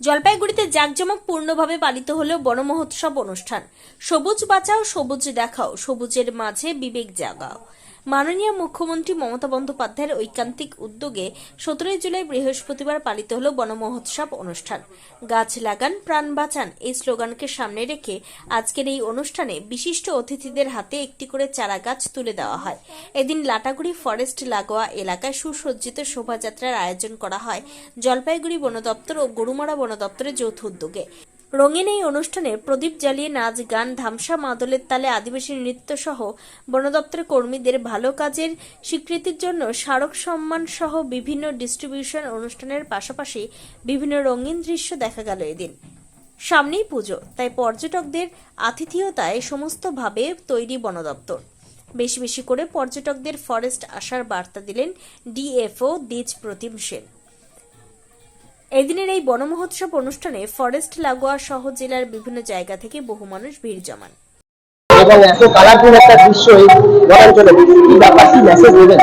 জলপাইগুড়িতে জাঁকজমকপূর্ণভাবে পালিত হল বন মহোৎসব অনুষ্ঠান। সবুজ বাঁচাও, সবুজ দেখাও, সবুজের মাঝে বিবেক জাগাও। মাননীয় মুখ্যমন্ত্রী মমতা বন্দ্যোপাধ্যায়ের ঐকান্তিক উদ্যোগে সতেরোই জুলাই বৃহস্পতিবার পালিত হল বনমহোৎসব অনুষ্ঠান। গাছ লাগান, প্রাণ বাঁচান এই স্লোগানকে সামনে রেখে আজকের এই অনুষ্ঠানে বিশিষ্ট অতিথিদের হাতে একটি করে চারা গাছ তুলে দেওয়া হয়। এদিন লাটাগুড়ি ফরেস্ট লাগোয়া এলাকায় সুসজ্জিত শোভাযাত্রার আয়োজন করা হয় জলপাইগুড়ি বন দপ্তর ও গরুমারা বন দপ্তরের যৌথ উদ্যোগে। রঙিন এই অনুষ্ঠানে প্রদীপ জ্বালিয়ে নাচ, গান, ধামসা মাদলের তালে আদিবাসী নৃত্য সহ বন দপ্তরের কর্মীদের ভালো কাজের স্বীকৃতির জন্য স্মারক সম্মান সহ বিভিন্ন ডিস্ট্রিবিউশন অনুষ্ঠানের পাশাপাশি বিভিন্ন রঙিন দৃশ্য দেখা গেল এদিন। সামনেই পুজো, তাই পর্যটকদের আতিথেয়তায় সমস্তভাবে তৈরি বন দপ্তর। বেশি বেশি করে পর্যটকদের ফরেস্ট আসার বার্তা দিলেন ডিএফও দ্বিজ প্রতিম সেন। এদিনের এই বন মহোৎসব অনুষ্ঠানে ফরেস্ট লাগোয়া সহ জেলার বিভিন্ন জায়গা থেকে বহু মানুষ ভিড় জমান। এবং এত কালারফুল একটা দৃশ্য এই বনাঞ্চলে কি ব্যাপার কি মেসেজ দেবেন।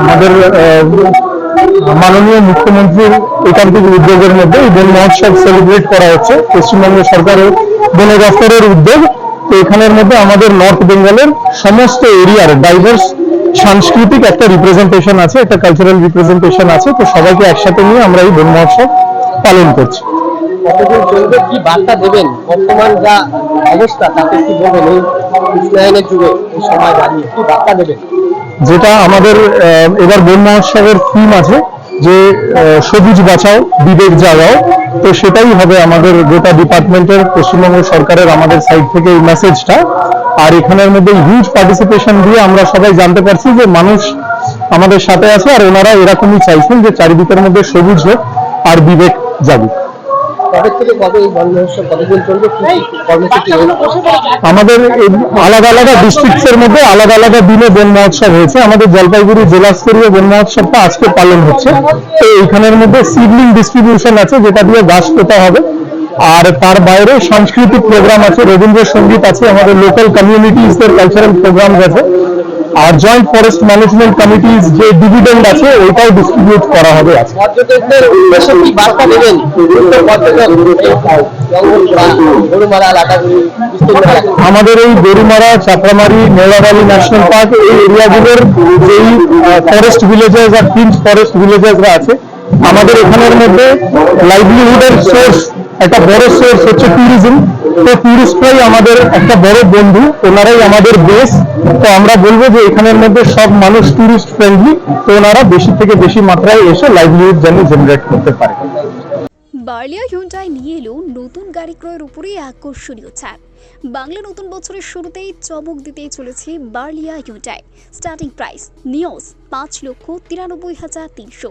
আমাদের মাননীয় মুখ্যমন্ত্রীর একান্তিক উদ্যোগের মধ্যে এই বন মহোৎসব সেলিব্রেট করা হচ্ছে। পশ্চিমবঙ্গ সরকারের বন দপ্তরের উদ্যোগ তো এখানের মধ্যে আমাদের নর্থ বেঙ্গলের সমস্ত এরিয়ার ডাইভার্স সাংস্কৃতিক একটা রিপ্রেজেন্টেশন আছে একটা কালচারাল রিপ্রেজেন্টেশন আছে। তো সবাইকে একসাথে নিয়ে আমরা এই বন মহোৎসব পালন করছি। কতদিন চলবে কি বার্তা দেবেন? বর্তমান যা অবস্থা তাতে কি বলবেন এই উষ্ণায়নের যুগে এই সময় দাঁড়িয়ে কি বার্তা দেবেন? যেটা আমাদের এবার বন মহোৎসবের থিম আছে যে সবুজ বাঁচাও বিবেক জাগাও। তো সেটাই হবে আমাদের গোটা ডিপার্টমেন্টের পশ্চিমবঙ্গ সরকারের আমাদের সাইড থেকে এই মেসেজটা আর এখানের মধ্যে হিউজ পার্টিসিপেশন দিয়ে আমরা সবাই জানতে পারছি যে মানুষ আমাদের সাথে আছে আর ওনারা এরকমই চাইছেন যে চারিদিকের মধ্যে সবুজ হোক আর বিবেক জাগুক। কবে থেকে কবে এই বন মহোৎসব কতদিন চলবে কর্মসূচি আমাদের আলাদা আলাদা ডিস্ট্রিক্টস এর মধ্যে আলাদা আলাদা দিনে বন মহোৎসব হয়েছে। আমাদের জলপাইগুড়ি জেলা স্তরীয় বন মহোৎসবটা আজকে পালন হচ্ছে। তো এইখানের মধ্যে সিডলিং ডিস্ট্রিবিউশন আছে যেটা দিয়ে গাছ পোতা হবে। আর তার বাইরে সাংস্কৃতিক প্রোগ্রাম আছে রবীন্দ্রসঙ্গীত আছে আমাদের লোকাল কমিউনিটিস এর কালচারাল প্রোগ্রাম আছে। আর জয়েন্ট ফরেস্ট ম্যানেজমেন্ট কমিটিজ যে ডিভিডেন্ড আছে ওইটাও ডিস্ট্রিবিউট করা হবে আজকে। আমাদের এই গরুমারা চাপড়ামারি নেওয়ারালি ন্যাশনাল পার্ক এই এরিয়াগুলোর যেই ফরেস্ট ভিলেজেস আর ফিল্ড ফরেস্ট ভিলেজেসরা আছে আমাদের এখানের মধ্যে লাইভলিহুডের সোর্স একটা বড় সোর্স হচ্ছে ট্যুরিজম তো ট্যুরিস্টরাই আমাদের একটা বড় বন্ধু, ওনারাই আমাদের বেস তো আমরা বলব যে এখানের মধ্যে সব মানুষ ট্যুরিস্ট ফ্রেন্ডলি তো ওনারা বেশি থেকে বেশি মাত্রায় এসে লাইভলিহুড যেন জেনারেট করতে পারে। বার্লিয়া হিউন্ডাই নিয়ে এলো নতুন গাড়ি ক্রয়ের উপরে আকর্ষণীয় ছাড় বাংলা নতুন বছরের শুরুতেই চমক দিতেই চলেছে বার্লিয়া হিউন্ডাই স্টার্টিং প্রাইস নিওস পাঁচ লক্ষ তিরানব্বই হাজার তিনশো।